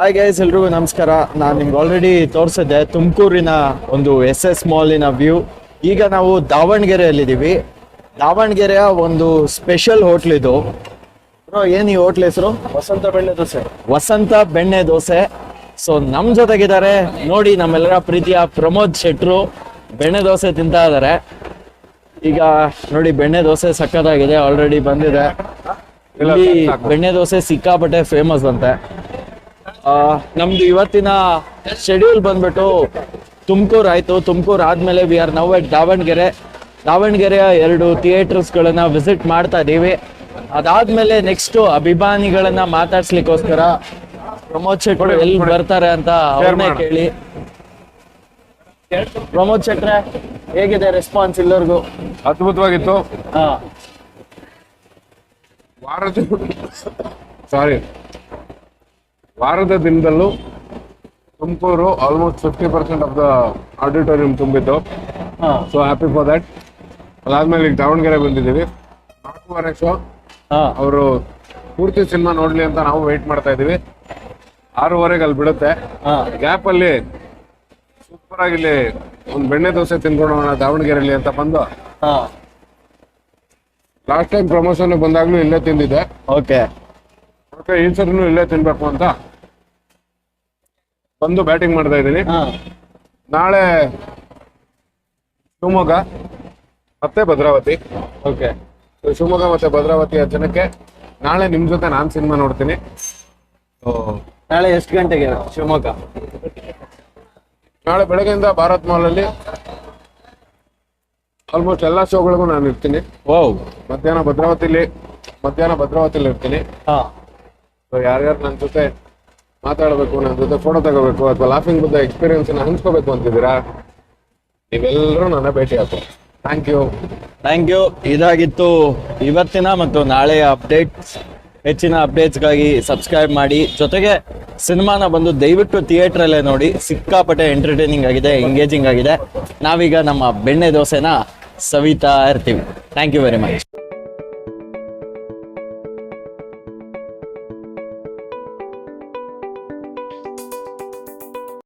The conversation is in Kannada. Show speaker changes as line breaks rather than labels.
ಹಾಯ್ ಗೈಸ್ ಎಲ್ರಿಗೂ ನಮಸ್ಕಾರ. ನಾನು ನಿಮ್ಗೆ ಆಲ್ರೆಡಿ ತೋರಿಸಿದ್ದೆ ತುಮಕೂರಿನ ಒಂದು ಎಸ್ ಎಸ್ ಮಾಲಿನ ವ್ಯೂ ಈಗ ನಾವು ದಾವಣಗೆರೆಯಲ್ಲಿದ್ದೀವಿ. ದಾವಣಗೆರೆಯ ಒಂದು ಸ್ಪೆಷಲ್ ಹೋಟ್ಲ್ ಇದು. ಬ್ರೋ ಏನು ಈ ಹೋಟ್ಲ್ ಹೆಸರು?
ವಸಂತ ಬೆಣ್ಣೆ ದೋಸೆ.
ವಸಂತ ಬೆಣ್ಣೆ ದೋಸೆ. ಸೊ ನಮ್ಮ ಜೊತೆಗಿದ್ದಾರೆ. ನೋಡಿ ನಮ್ಮೆಲ್ಲರ ಪ್ರೀತಿಯ ಪ್ರಮೋದ್ ಶೆಟ್ರು ಬೆಣ್ಣೆ ದೋಸೆ ತಿಂತಾ ಇದ್ದಾರೆ. ಈಗ ನೋಡಿ ಬೆಣ್ಣೆ ದೋಸೆ ಸಕ್ಕತ್ತಾಗಿದೆ ಆಲ್ರೆಡಿ ಬಂದಿದೆ. ಇಲ್ಲಿ ಬೆಣ್ಣೆ ದೋಸೆ ಸಿಕ್ಕಾಪಟ್ಟೆ ಫೇಮಸ್ ಅಂತೆ ನಮ್ದು ಇವತ್ತಿನ ಶೆಡ್ಯೂಲ್ ಬಂದ್ಬಿಟ್ಟು ತುಮಕೂರು ಆಯ್ತು. ತುಮಕೂರು ಆದ್ಮೇಲೆ we are now at Davanagere. ದಾವಣಗೆರೆಯ ಎರಡು ಥಿಯೇಟರ್ಸ್ಗಳನ್ನ ವಿಸಿಟ್ ಮಾಡ್ತಾ ಇದ್ದೀವಿ ಅದಾದ್ಮೇಲೆ ನೆಕ್ಸ್ಟ್ ಅಭಿಮಾನಿಗಳನ್ನ ಮಾತಾಡ್ಸ್ಲಿಕ್ಕೋಸ್ಕರ ಪ್ರಮೋದ್ ಶೆಟ್ರು ಎಲ್ಲಿ ಬರ್ತಾರೆ ಅಂತ ಅವ್ರನ್ನೇ. ಕೇಳಿ. ಪ್ರಮೋದ್ ಶೆಟ್ರೆ ಹೇಗಿದೆ ರೆಸ್ಪಾನ್ಸ್ ಎಲ್ಲರಿಗೂ?
ಅದ್ಭುತವಾಗಿತ್ತು.
ಹಾ.
ವಾರದ ಸಾರಿ ವಾರದ ದಿನದಲ್ಲೂ Tumakuru almost fifty percent of the auditorium ತುಂಬಿತ್ತು. ಸೊ ಹ್ಯಾಪಿ ಫಾರ್ ದಟ್ ಅದಾದ್ಮೇಲೆ ಈಗ ದಾವಣಗೆರೆ ಬಂದಿದ್ದೀವಿ. ನಾಲ್ಕೂವರೆ ಶೋ ಅವರು ಪೂರ್ತಿ ಸಿನಿಮಾ ನೋಡ್ಲಿ ಅಂತ ನಾವು ವೆಯ್ಟ್ ಮಾಡ್ತಾ ಇದೀವಿ ಆರೂವರೆಗೆ ಅಲ್ಲಿ ಬಿಡುತ್ತೆ.
ಹಾ.
ಗ್ಯಾಪ್ ಅಲ್ಲಿ ಸೂಪರ್ ಆಗಿ ಇಲ್ಲಿ ಒಂದು ಬೆಣ್ಣೆ ದೋಸೆ ತಿನ್ಕೊಂಡು ದಾವಣಗೆರೆಯಲ್ಲಿ ಅಂತ ಬಂದು. ಲಾಸ್ಟ್ ಟೈಮ್ ಪ್ರಮೋಷನ್ ಬಂದಾಗ್ಲೂ ಇಲ್ಲೇ ತಿಂದಿದ್ದೆ.
ಓಕೆ.
ಓಕೆ ಈ ಸರಿನೂ ಇಲ್ಲೇ ತಿನ್ಬೇಕು ಅಂತ ಬಂದು ಬ್ಯಾಟಿಂಗ್ ಮಾಡ್ತಾ ಇದ್ದೀನಿ.
ಹಾ.
ನಾಳೆ ಶಿವಮೊಗ್ಗ ಮತ್ತೆ ಭದ್ರಾವತಿ.
ಓಕೆ.
So, ಶಿವಮೊಗ್ಗ ಮತ್ತೆ ಭದ್ರಾವತಿ ಜನಕ್ಕೆ ನಾಳೆ ನಿಮ್ ಜೊತೆ ನಾನ್ ಸಿನಿಮಾ ನೋಡ್ತೀನಿ. So,
ನಾಳೆ ಎಷ್ಟು ಗಂಟೆಗೆ? ಶಿವಮೊಗ್ಗ.
ನಾಳೆ ಬೆಳಗ್ಗೆಯಿಂದ ಭಾರತ್ ಮಾಲ್ ಅಲ್ಲಿ ಆಲ್ಮೋಸ್ಟ್ ಎಲ್ಲಾ ಶೋಗಳಿಗೂ ನಾನು ಇರ್ತೀನಿ.
ವಾವ್
ಮಧ್ಯಾಹ್ನ ಭದ್ರಾವತಿಲಿ ಮಧ್ಯಾಹ್ನ ಭದ್ರಾವತಿಲಿ ಇರ್ತೀನಿ.
ಹಾ.
ಸೊ ಯಾರ್ಯಾರು ನನ್ನ ಜೊತೆ ಮಾತಾಡಬೇಕು ನನ್ನ ಜೊತೆ ಫೋಟೋ ತಗೋಬೇಕು ಅಥವಾ ಲಾಫಿಂಗ್ ಬುದ್ಧ ಎಕ್ಸ್ಪೀರಿಯನ್ಸ್ ಹಂಚ್ಕೋಬೇಕು ಅಂತಿದ್ದೀರಾ ನೀವೆಲ್ಲರೂ ನನ್ನ ಭೇಟಿ ಹಾಕು ಥ್ಯಾಂಕ್ ಯು
ಥ್ಯಾಂಕ್ ಯು ಇದಾಗಿತ್ತು ಇವತ್ತಿನ ಮತ್ತು ನಾಳೆಯ ಅಪ್ಡೇಟ್ಸ್ ಹೆಚ್ಚಿನ ಅಪ್ಡೇಟ್ಸ್ಗಾಗಿ ಸಬ್ಸ್ಕ್ರೈಬ್ ಮಾಡಿ. ಜೊತೆಗೆ ಸಿನಿಮಾನ ಬಂದು ದಯವಿಟ್ಟು ಥಿಯೇಟ್ರಲ್ಲೇ ನೋಡಿ. ಸಿಕ್ಕಾಪಟ್ಟೆ ಎಂಟರ್ಟೈನಿಂಗ್ ಆಗಿದೆ ಎಂಗೇಜಿಂಗ್ ಆಗಿದೆ. ನಾವೀಗ ನಮ್ಮ ಬೆಣ್ಣೆ ದೋಸೆನ ಸವಿತಾ ಇರ್ತೀವಿ ಥ್ಯಾಂಕ್ ಯು ವೆರಿ ಮಚ್